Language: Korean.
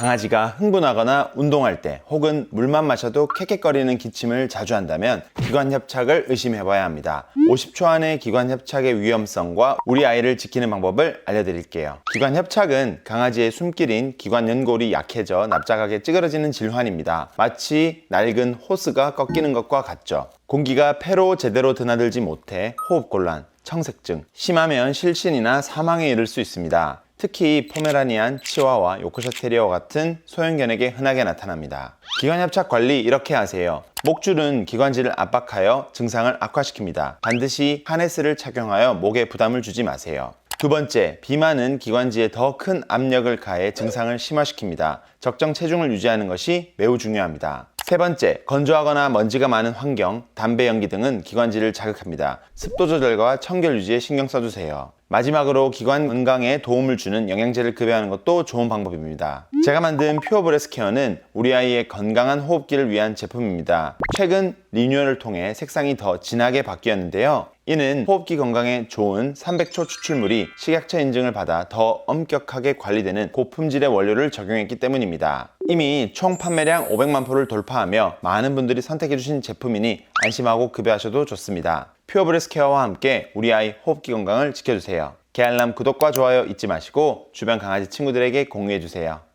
강아지가 흥분하거나 운동할 때 혹은 물만 마셔도 캑캑거리는 기침을 자주 한다면 기관 협착을 의심해봐야 합니다. 50초 안에 기관 협착의 위험성과 우리 아이를 지키는 방법을 알려드릴게요. 기관 협착은 강아지의 숨길인 기관 연골이 약해져 납작하게 찌그러지는 질환입니다. 마치 낡은 호스가 꺾이는 것과 같죠. 공기가 폐로 제대로 드나들지 못해 호흡곤란, 청색증, 심하면 실신이나 사망에 이를 수 있습니다. 특히 포메라니안, 치와와, 요크셔 테리어 같은 소형견에게 흔하게 나타납니다. 기관협착 관리 이렇게 하세요. 목줄은 기관지를 압박하여 증상을 악화시킵니다. 반드시 하네스를 착용하여 목에 부담을 주지 마세요. 두 번째, 비만은 기관지에 더 큰 압력을 가해 증상을 심화시킵니다. 적정 체중을 유지하는 것이 매우 중요합니다. 세 번째, 건조하거나 먼지가 많은 환경, 담배 연기 등은 기관지를 자극합니다. 습도 조절과 청결 유지에 신경 써주세요. 마지막으로 기관 건강에 도움을 주는 영양제를 급여하는 것도 좋은 방법입니다. 제가 만든 퓨어 브레스 케어는 우리 아이의 건강한 호흡기를 위한 제품입니다. 최근 리뉴얼을 통해 색상이 더 진하게 바뀌었는데요. 이는 호흡기 건강에 좋은 300초 추출물이 식약처 인증을 받아 더 엄격하게 관리되는 고품질의 원료를 적용했기 때문입니다. 이미 총 판매량 500만 포를 돌파하며 많은 분들이 선택해주신 제품이니 안심하고 급여하셔도 좋습니다. 퓨어 브레스 케어와 함께 우리 아이 호흡기 건강을 지켜주세요. 개알람 구독과 좋아요 잊지 마시고 주변 강아지 친구들에게 공유해주세요.